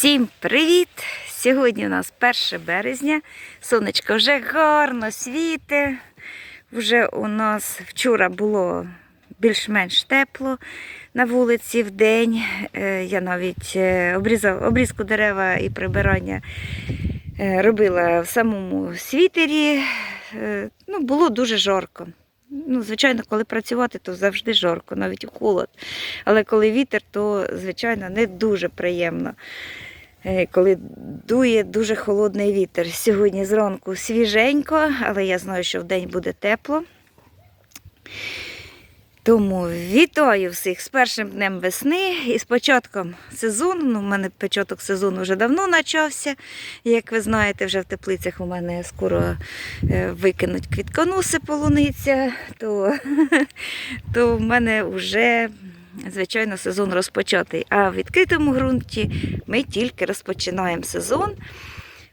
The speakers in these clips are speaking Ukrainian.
Всім привіт! Сьогодні у нас 1 березня. Сонечко вже гарно світе. Вже у нас вчора було більш-менш тепло на вулиці в день. Е, Я навіть е, обрізав, обрізку дерева і прибирання е, робила в самому світері. Ну, було дуже жарко. Ну, звичайно, коли працювати, то завжди жарко, навіть у холод. Але коли вітер, то, звичайно, не дуже приємно. Е, Коли дує дуже холодний вітер. Сьогодні зранку свіженько, але я знаю, що вдень буде тепло. Тому вітаю всіх з першим днем весни і з початком сезону. Ну, у мене початок сезону вже давно почався. Як ви знаєте, вже в теплицях у мене скоро е, викинуть квітконоси полуниця, то, то в мене вже, звичайно, сезон розпочатий. А в відкритому ґрунті ми тільки розпочинаємо сезон.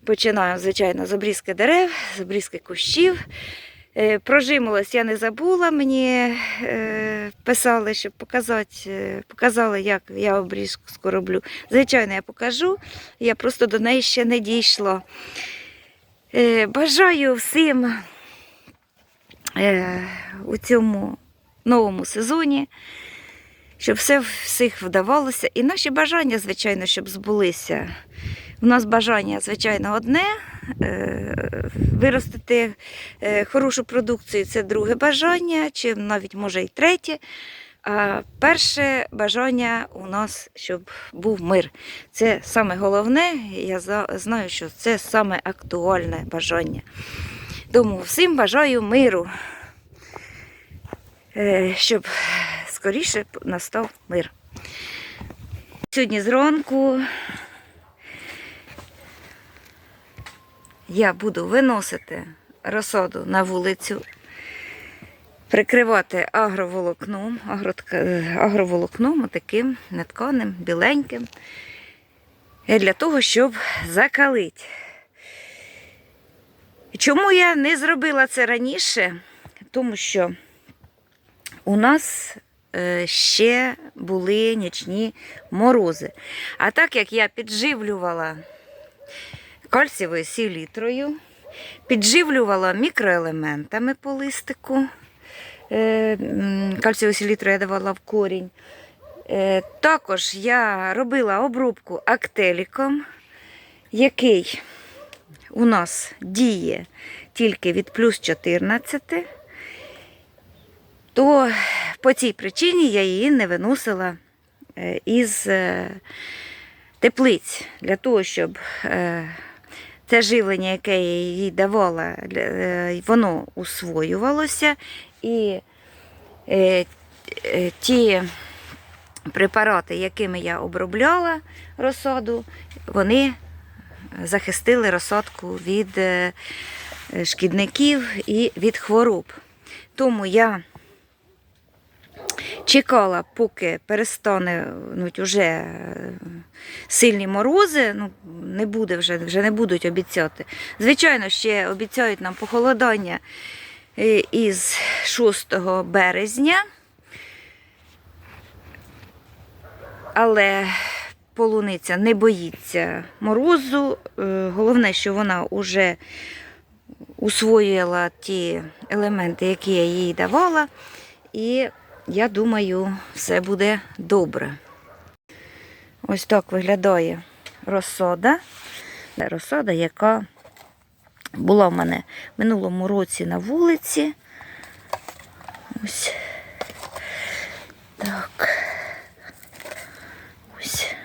Починаємо, звичайно, з обрізки дерев, з обрізки кущів. Е, Прожимолась я не забула, мені е, писали, щоб показати, е, показали, як я обрізку роблю. Звичайно, я покажу, я просто до неї ще не дійшла. Бажаю всім у цьому новому сезоні, щоб все всіх вдавалося. І наші бажання, звичайно, щоб збулися. У нас бажання, звичайно, одне е, виростити е, хорошу продукцію це друге бажання, чи навіть може і третє. А перше бажання у нас, щоб був мир. Це саме головне. Я знаю, що це саме актуальне бажання. Тому всім бажаю миру, е, щоб скоріше настав мир. Сьогодні зранку я буду виносити розсаду на вулицю, прикривати агроволокном, е, агроволокном таким нетканим, біленьким, для того, щоб закалити. Чому я не зробила це раніше? Тому що у нас ще були нічні морози. А так як я підживлювала кальцієвою селітрою, підживлювала мікроелементами по листику. Е, Кальцієву селітру я давала в корінь. Е, Також я робила обробку актеліком, який у нас діє тільки від плюс 14, то по цій причині я її не виносила е, із е, теплиць для того, щоб е, те живлення, яке я їй давала, е, воно усвоювалося і ті препарати, якими я обробляла розсаду, вони захистили розсадку від шкідників і від хвороб. Тому я чекала, поки перестануть уже е, сильні морози, ну, не буде вже, вже не будуть обіцяти. Звичайно, ще обіцяють нам похолодання е, із 6 березня. Але полуниця не боїться морозу. Е, Головне, що вона вже усвоїла ті елементи, які я їй давала. І я думаю, все буде добре. Ось так виглядає розсода. Розсода, яка була в мене в минулому році на вулиці. Ось так. Ось.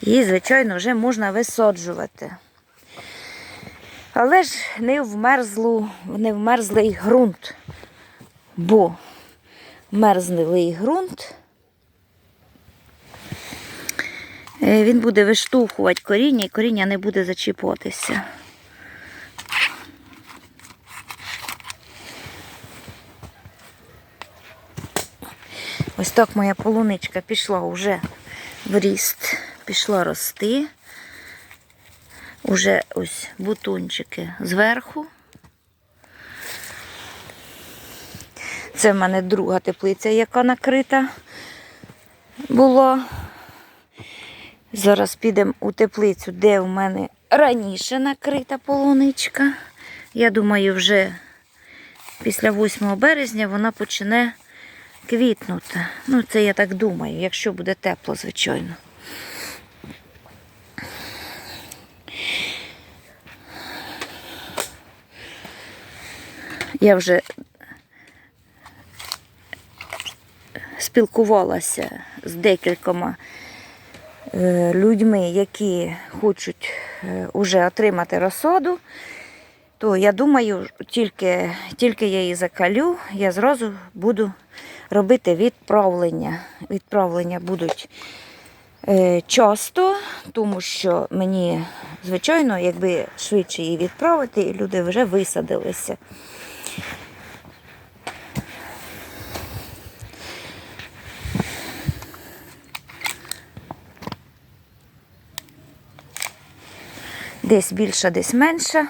Її, звичайно, вже можна висаджувати. Але ж не в, мерзлу, не в мерзлий ґрунт. Бо мерзлий ґрунт. е, Він буде виштовхувати коріння і коріння не буде зачіпатися. Ось так моя полуничка пішла вже в ріст, пішла рости. Уже ось бутончики зверху. Це в мене друга теплиця, яка накрита була. Зараз підемо у теплицю, де в мене раніше накрита полуничка. Я думаю, вже після 8 березня вона почне квітнути. Ну, це я так думаю, якщо буде тепло, звичайно. Я вже спілкувалася з декількома е, людьми, які хочуть е, уже отримати розсаду, то я думаю, тільки, тільки я її закалю, я зразу буду робити відправлення. Відправлення будуть е, часто, тому що мені, звичайно, якби швидше її відправити, і люди вже висадилися. Десь більша, десь менша.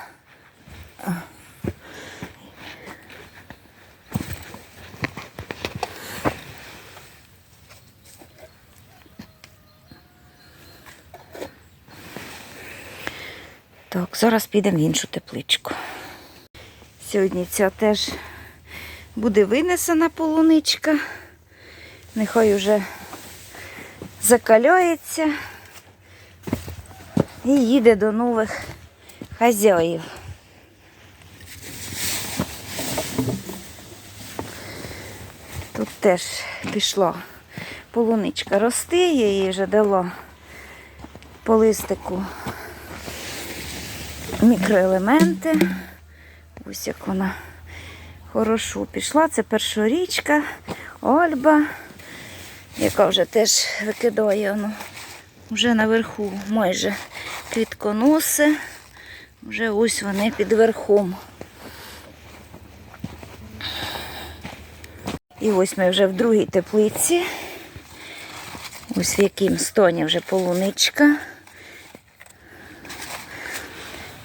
Так, зараз підемо в іншу тепличку. Сьогодні ця теж буде винесена полуничка. Нехай уже закаляється і їде до нових хазяїв. Тут теж пішла полуничка рости, їй вже дала по листику мікроелементи. Ось як вона хорошо пішла. Це першорічка, Ольба, яка вже теж викидає воно. Вже наверху майже квітконоси. Вже ось вони під верхом. І ось ми вже в другій теплиці. Ось в яким стоні вже полуничка.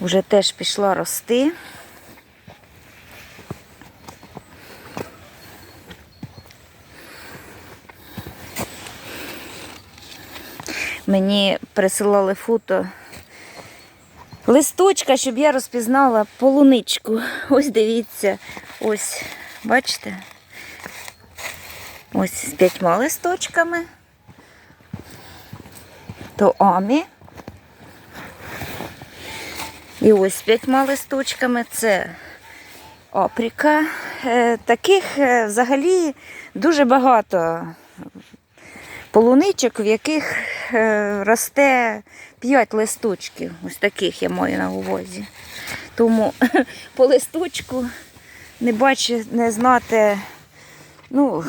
Вже теж пішла рости. Мені присилали фото листочка, щоб я розпізнала полуничку. Ось дивіться, ось, бачите? Ось з п'ятьма листочками. То амі. І ось з п'ятьма листочками це опріка. Е, Таких е, взагалі дуже багато полуничок, в яких е, росте 5 листочків. Ось таких я маю на увазі. Тому по листочку не бачити, не знати. Ну,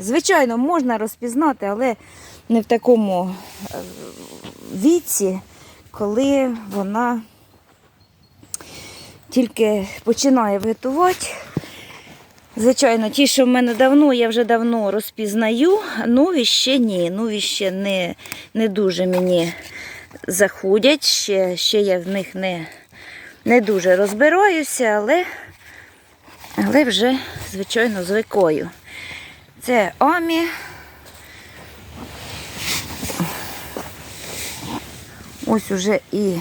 звичайно, можна розпізнати, але не в такому е, віці, коли вона тільки починає виготувати. Звичайно, ті, що в мене давно, я вже давно розпізнаю, нові ще ні. Нові ще не, не дуже мені заходять, ще, ще я в них не, не дуже розбираюся, але, але вже, звичайно, звикою. Це Амі. Ось уже і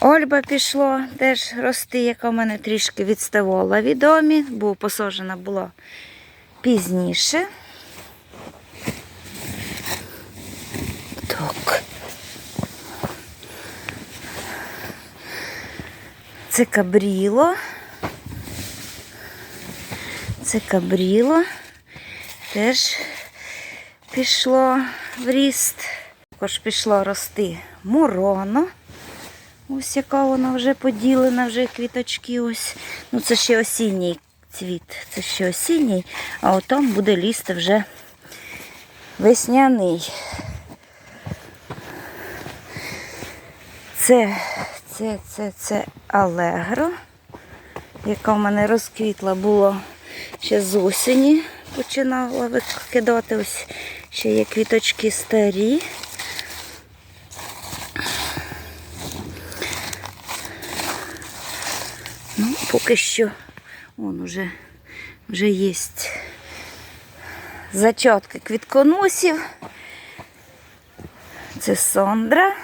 Ольба пішло теж рости, яка в мене трішки відставала від Омі, бо посаджена була пізніше. Так. Це кабріло. Це кабріло. Теж пішло в ріст. Також пішло рости муроно. Ось яка вона вже поділена, вже квіточки ось. Ну це ще осінній цвіт. Це ще осінній, а отам буде лізти вже весняний. Це, це, це, це Алегро, яка в мене розквітла була ще з осені. Починала викидати. Ось ще є квіточки старі. Ну, поки що вон уже, вже є зачатки квітконосів. Це Сондра. Вона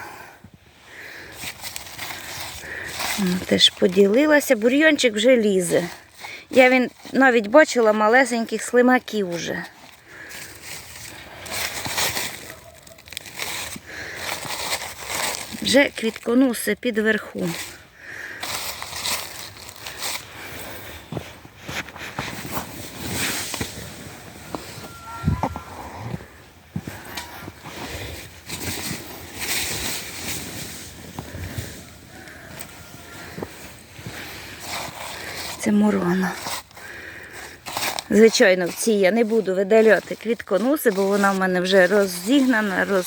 теж поділилася. Бур'йончик вже лізе. Я він навіть бачила малесеньких слимаків уже. Вже квітконуси під верху. Це морона. Звичайно, в цій я не буду видаляти квітконоси, бо вона в мене вже розігнана, роз...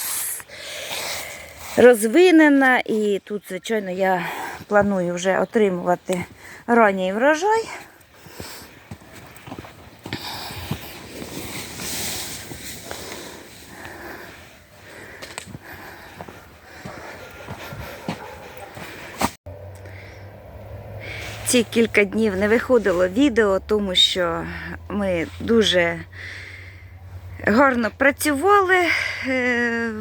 розвинена. І тут, звичайно, я планую вже отримувати ранній врожай. Ці кілька днів не виходило відео, тому що ми дуже гарно працювали, е,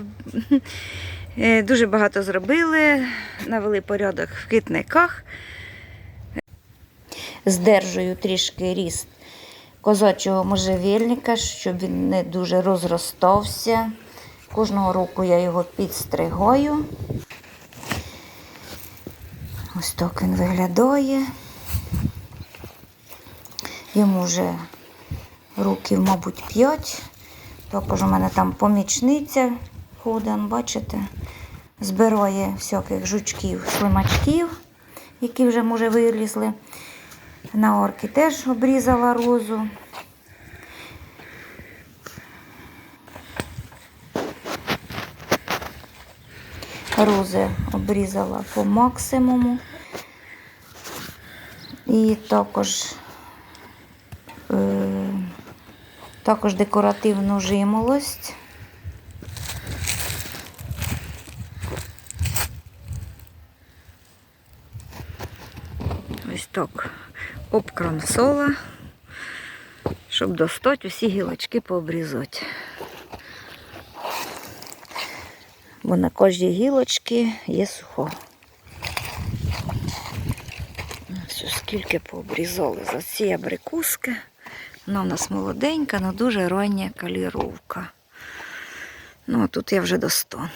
е, дуже багато зробили, навели порядок в квітниках. Здержую трішки ріст козачого можжевільника, щоб він не дуже розростався. Кожного року я його підстригаю. Ось так він виглядає. Йому вже років, мабуть, 5. Також у мене там помічниця ходить, бачите, збирає всяких жучків, слимачків, які вже, може, вилізли. На орки теж обрізала розу. Рози обрізала по максимуму. І також, е, також декоративну жимолость. Ось так. Обкромсола, щоб достати усі гілочки пообрізати. Бо на кожній гілочці є сухо. Ось скільки пообрізали за ці абрикуски. Вона у нас молоденька, але дуже рання каліровка. Ну, а тут я вже достану.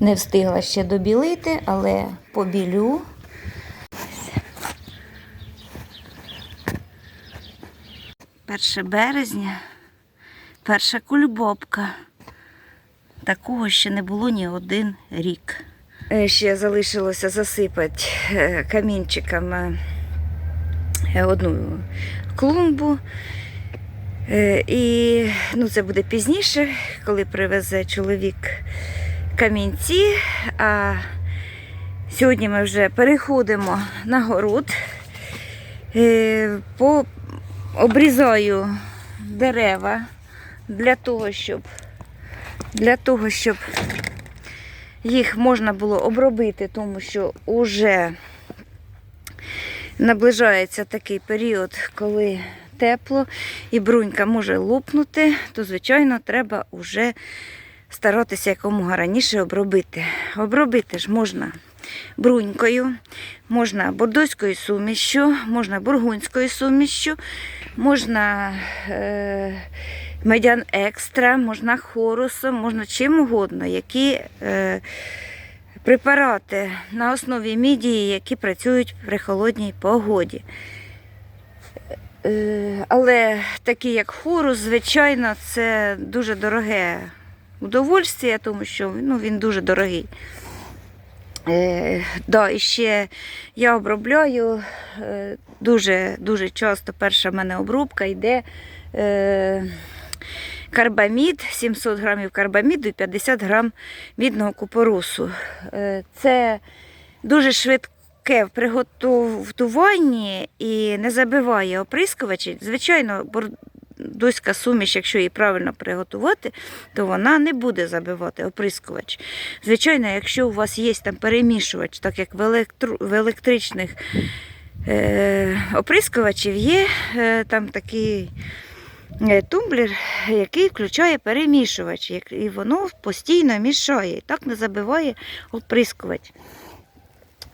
Не встигла ще добілити, але побілю. Перше березня, перша кульбобка. Такого ще не було ні один рік. Е, Ще залишилося засипати е, камінчиками е, одну клумбу. І ну, це буде пізніше, коли привезе чоловік камінці. А сьогодні ми вже переходимо на город. По обрізаю дерева для того, щоб для того, щоб їх можна було обробити, тому що вже наближається такий період, коли тепло і брунька може лопнути, то, звичайно, треба вже старатися якомога раніше обробити. Обробити ж можна брунькою, можна бордоською сумішю, можна бургунською сумішю, можна е, медян екстра, можна хорусом, можна чим угодно, які е, препарати на основі мідії, які працюють при холодній погоді. Е, але такі як хорус, звичайно, це дуже дороге удовольствие, тому що ну, він дуже дорогий. Е, да, і ще я обробляю е, дуже, дуже часто перша в мене обробка йде е, карбамід, 700 грамів карбаміду і 50 грам мідного купорусу. Е, це дуже швидке в приготуванні і не забиває оприскувачі. Звичайно, бордоська суміш, якщо її правильно приготувати, то вона не буде забивати оприскувач. Звичайно, якщо у вас є там перемішувач, так як в, електро, в електричних е, оприскувачів є е, там такий тумблер, який включає перемішувач, і воно постійно мішає, так не забиває оприскувач.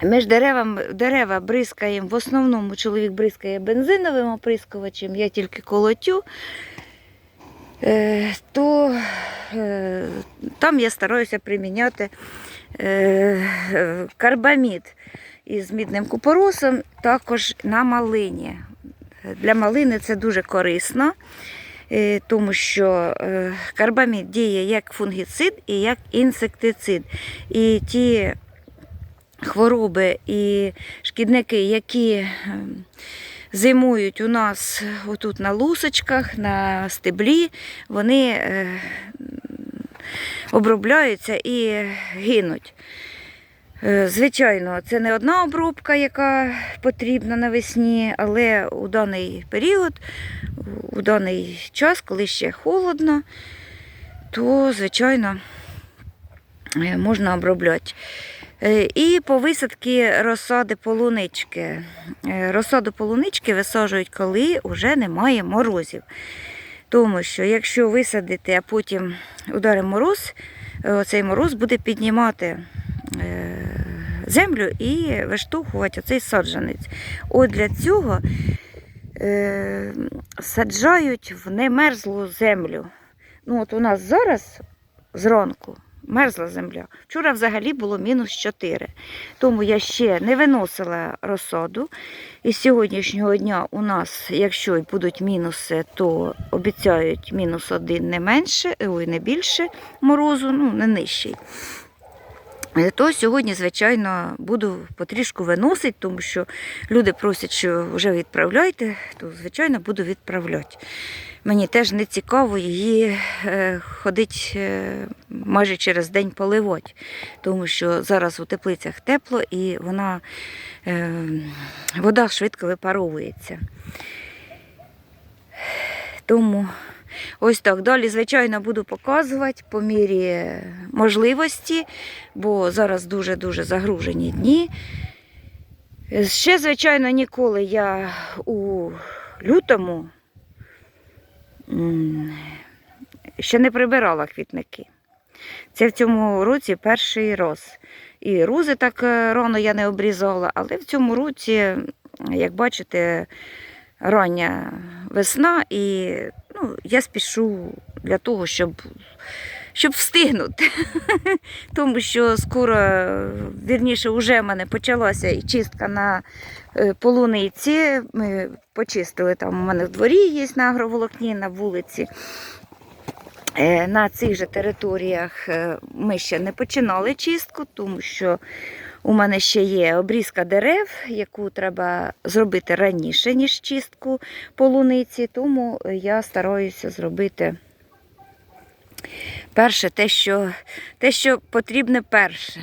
Ми ж деревам, дерева бризкаємо, в основному чоловік бризкає бензиновим оприскувачем, я тільки колотю, е, то е, там я стараюся приміняти е, е, карбамід із мідним купоросом, також на малині. Для малини це дуже корисно, е, тому що е, карбамід діє як фунгіцид і як інсектицид. І ті хвороби і шкідники, які ем, зимують у нас отут на лусочках, на стеблі, вони е, обробляються і гинуть. Е, Звичайно, це не одна обробка, яка потрібна навесні, але у даний період, у даний час, коли ще холодно, то, звичайно, е, можна обробляти. Е, І по висадці розсади полунички. Розсаду полунички висаджують, коли вже немає морозів. Тому що якщо висадити, а потім ударить мороз, оцей мороз буде піднімати землю і виштовхувати оцей саджанець. От для цього е, саджають в немерзлу землю. Ну, от у нас зараз зранку мерзла земля. Вчора взагалі було мінус 4. Тому я ще не виносила розсаду. І з сьогоднішнього дня у нас, якщо й будуть мінуси, то обіцяють мінус один не менше, ой, не більше морозу, ну не нижчий. То сьогодні, звичайно, буду потрішку виносити, тому що люди просять, що вже відправляйте, то, звичайно, буду відправляти. Мені теж не цікаво її е, ходить е, майже через день поливати, тому що зараз у теплицях тепло і вона, е, вода швидко випаровується. Тому ось так. Далі, звичайно, буду показувати по мірі можливості, бо зараз дуже-дуже загружені дні. Ще, звичайно, ніколи я у лютому ще не прибирала квітники. Це в цьому році перший раз. І рузи так е, рано я не обрізала, але в цьому році, як бачите, рання весна, і ну, я спішу для того, щоб, щоб встигнути. Тому що скоро, вірніше, вже в мене почалася і чистка на е, полуниці. Ми почистили там у мене в дворі є на агроволокні, на вулиці. Е, На цих же територіях е, ми ще не починали чистку, тому що у мене ще є обрізка дерев, яку треба зробити раніше, ніж чистку полуниці, тому я стараюся зробити перше те, що, те, що потрібне перше.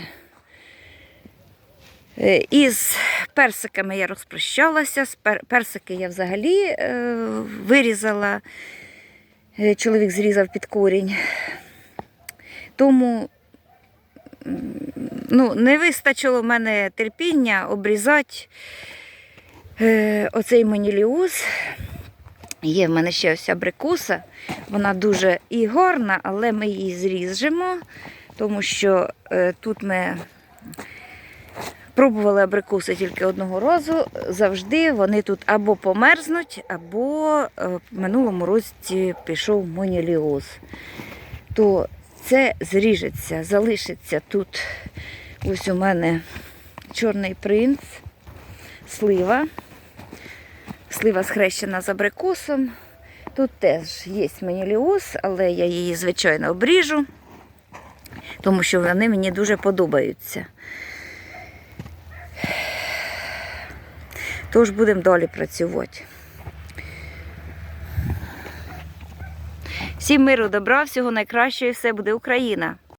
Е, Із персиками я розпрощалася, персики я взагалі е, вирізала. Е, Чоловік зрізав під корінь. Тому ну, не вистачило в мене терпіння обрізати е, оцей маніліоз. Є в мене ще ось абрикоса. Вона дуже і гарна, але ми її зріжемо, тому що е, тут ми пробували абрикоси тільки одного разу. Завжди вони тут або померзнуть, або е, в минулому році пішов моніліоз. То це зріжеться, залишиться тут. Ось у мене чорний принц, слива. Слива схрещена з абрикосом. Тут теж є маніліоз, але я її, звичайно, обріжу, тому що вони мені дуже подобаються. Тож будемо далі працювати. Всім миру, добра, всього найкращого, і все буде Україна!